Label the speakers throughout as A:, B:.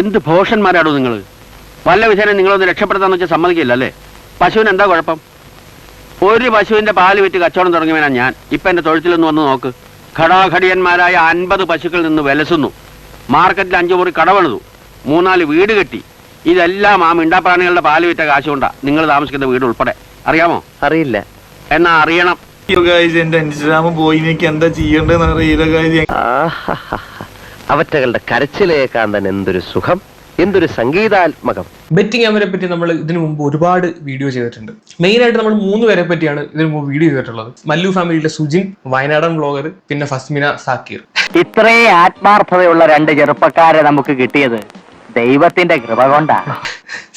A: എന്ത് ഭോഷന്മാരാണോ നിങ്ങൾ വല്ല വിധേനം നിങ്ങളൊന്ന് രക്ഷപ്പെടുത്താന്ന് വെച്ചാൽ സമ്മതിക്കില്ല അല്ലേ? പശുവിന് എന്താ കുഴപ്പം? ഒരു പശുവിന്റെ പാൽ വിറ്റ് കച്ചവടം തുടങ്ങിയവനാ ഞാൻ. ഇപ്പൊ എന്റെ തൊഴുത്തിലൊന്ന് വന്ന് നോക്ക്. ഘടാഘടിയന്മാരായ അൻപത് പശുക്കളിൽ നിന്ന് വിലസുന്നു. മാർക്കറ്റിൽ അഞ്ചു മുറി കടവണതു. മൂന്നാൽ വീട് കെട്ടി. ഇതെല്ലാം ആ മിണ്ടാപ്രാണികളുടെ പാൽ വിറ്റ കാശുകൊണ്ടാ നിങ്ങൾ താമസിക്കുന്ന വീട് ഉൾപ്പെടെ. അറിയാമോ?
B: അറിയില്ല.
A: എന്നാ അറിയണം.
C: ഗായ്സ് എന്റെ ഇൻസ്റ്റാഗ്രാം പോയി. എനിക്ക് എന്താ ചെയ്യേണ്ടതെന്ന് അറിയില്ല.
B: അവറ്റകളുടെ കരച്ചിലേക്കാൻ കാണാൻ എന്തൊരു സുഖം എന്തൊരു സംഗീതാത്മകം.
D: ബെറ്റിംഗ് ക്യാമറയെ പറ്റി നമ്മൾ ഇതിനു മുമ്പ് ഒരുപാട് വീഡിയോ ചെയ്തിട്ടുണ്ട്. മെയിൻ ആയിട്ട് നമ്മൾ മൂന്ന് പേരെ പറ്റിയാണ് ഇതിനു മുമ്പ് വീഡിയോ ചെയ്തിട്ടുള്ളത്. മല്ലു ഫാമിലിയിലെ സുജിൻ വയനാടൻ വ്ളോഗർ പിന്നെ ഫസ്മിന സാക്കീർ.
E: ഇത്രേ ആത്മാർത്ഥതയുള്ള രണ്ട് ചെറുപ്പക്കാരെ നമുക്ക് കിട്ടിയത്. ദൈവത്തിന്റെ കൃപ കൊണ്ടാ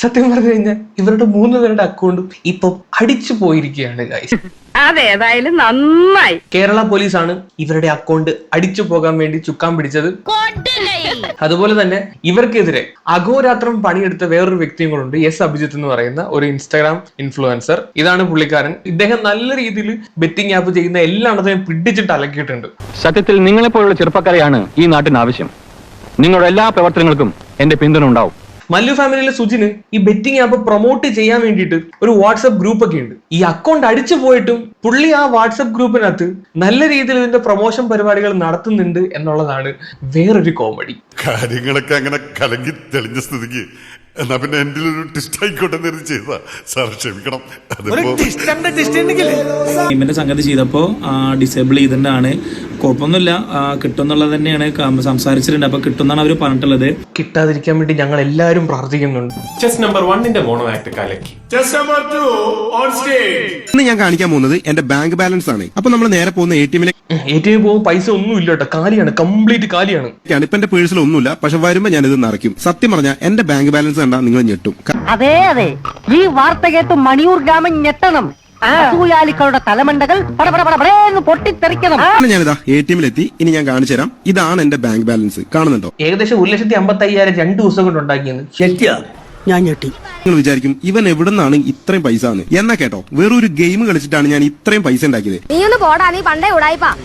D: സത്യം പറഞ്ഞു കഴിഞ്ഞാൽ ഇവരുടെ മൂന്ന് പേരുടെ അക്കൗണ്ടും ഇപ്പൊ അടിച്ചു പോയിരിക്കുകയാണ് ഗൈസ്
F: അതേതായാലും നന്നായി.
D: കേരള പോലീസാണ് ഇവരുടെ അക്കൗണ്ട് അടിച്ചു പോകാൻ വേണ്ടി ചുക്കാൻ പിടിച്ചത്. അതുപോലെ തന്നെ ഇവർക്കെതിരെ അഘോരാത്രം പണിയെടുത്ത വേറൊരു വ്യക്തിയും കൂടെ ഉണ്ട്. എസ് അഭിജിത്ത് എന്ന് പറയുന്ന ഒരു ഇൻസ്റ്റാഗ്രാം ഇൻഫ്ലുവൻസർ ഇതാണ് പുള്ളിക്കാരൻ. ഇദ്ദേഹം നല്ല രീതിയിൽ ബെറ്റിംഗ് ആപ്പ് ചെയ്യുന്ന എല്ലായിടത്തെയും പിടിച്ചിട്ട് അലക്കിയിട്ടുണ്ട്.
G: സത്യത്തിൽ നിങ്ങളെപ്പോലുള്ള ചെറുപ്പക്കാരെയാണ് ഈ നാട്ടിന് ആവശ്യം. നിങ്ങളുടെ എല്ലാ പ്രവർത്തനങ്ങൾക്കും എന്റെ പിന്തുണ ഉണ്ടാവും.
D: മല്ലു ഫാമിലിയിലെ സുജിന് ഈ ബെറ്റിംഗ് ആപ്പ് പ്രൊമോട്ട് ചെയ്യാൻ വേണ്ടിയിട്ട് ഒരു വാട്സ്ആപ്പ് ഗ്രൂപ്പ് ഒക്കെ ഉണ്ട്. ഈ അക്കൗണ്ട് അടിച്ചു പോയിട്ടും പുള്ളി ആ വാട്സ്ആപ്പ് ഗ്രൂപ്പിനകത്ത് നല്ല രീതിയിൽ ഇതിന്റെ പ്രൊമോഷൻ പരിപാടികൾ നടത്തുന്നുണ്ട് എന്നുള്ളതാണ് വേറൊരു കോമഡി
H: കാര്യങ്ങളൊക്കെ അങ്ങനെ കലങ്ങി തെളിഞ്ഞ സ്ഥിതിക്ക്. എന്നാ പിന്നെ എന്റെ ഒരു ടിസ്റ്റ് ആയിക്കോട്ടെ എന്ന് ചെയ്തതാ. സാർ ക്ഷമിക്കണം.
C: സംഗതി ചെയ്തപ്പോ ഡിസേബിൾ ചെയ്തിട്ടാണ് കുഴപ്പമൊന്നുമില്ല. കിട്ടും എന്നുള്ളത് തന്നെയാണ് സംസാരിച്ചിട്ടുണ്ട്. അപ്പൊ കിട്ടുന്നാണ് അവർ പറഞ്ഞിട്ടുള്ളത്.
D: കിട്ടാതിരിക്കാൻ വേണ്ടി ഞങ്ങൾ എല്ലാവരും പ്രാർത്ഥിക്കുന്നുണ്ട്
I: ചെസ് നമ്പർ വണ്ണിന്റെ മോണോ ആക്ട് കലക്കി.
J: ഇന്ന് ഞാൻ കാണിക്കാൻ പോകുന്നത് എന്റെ ബാങ്ക് ബാലൻസ് ആണ്. അപ്പൊ നമ്മൾ നേരെ പോകുന്ന എ ടി എമ്മിലേക്കാണ്
D: എ ടി എം പോകുമ്പോൾ പൈസ ഒന്നും ഇല്ല കേട്ടോ. കാലിയാണ് കംപ്ലീറ്റ് കാലിയാണ്.
J: ഇപ്പൊ എന്റെ പേഴ്സിൽ ഒന്നുമില്ല. പക്ഷെ വരുമ്പോ ഞാൻ ഇത് നിറയ്ക്കും. സത്യം പറഞ്ഞാൽ എന്റെ ബാങ്ക് ബാലൻസ് കണ്ടാ നിങ്ങൾ ഞെട്ടും.
E: അതെ അതെ. ഈ വാർത്ത കേട്ട് മണിയൂർ ഗ്രാമം ഞെട്ടണം. അസൂയാലിക്കളുടെ തലമണ്ടകൾ പടപടപടപടേന്ന് പൊട്ടിത്തെറിക്കണം.
J: ഞാനിതാ എ ടി എമ്മിലെത്തി. ഇനി ഞാൻ കാണിച്ചു തരാം. ഇതാണ് എന്റെ ബാങ്ക് ബാലൻസ്. കാണുന്നുണ്ടോ?
D: ഏകദേശം ഒരു ലക്ഷത്തി അമ്പത്തി അയ്യായിരം രണ്ട് ദിവസം കൊണ്ട് ഉണ്ടാക്കിയെന്ന്.
E: ഞാൻ ഞെട്ടി.
J: നിങ്ങൾ വിചാരിക്കും ഇവൻ എവിടുന്നാണ് ഇത്രയും പൈസ എന്ന് എന്നാ കേട്ടോ വേറൊരു ഗെയിം കളിച്ചിട്ടാണ് ഞാൻ ഇത്രയും പൈസ ഉണ്ടാക്കിയത്.
F: നീ ഒന്ന് പോടാ നീ പണ്ടേ ഉടായിപ്പാ.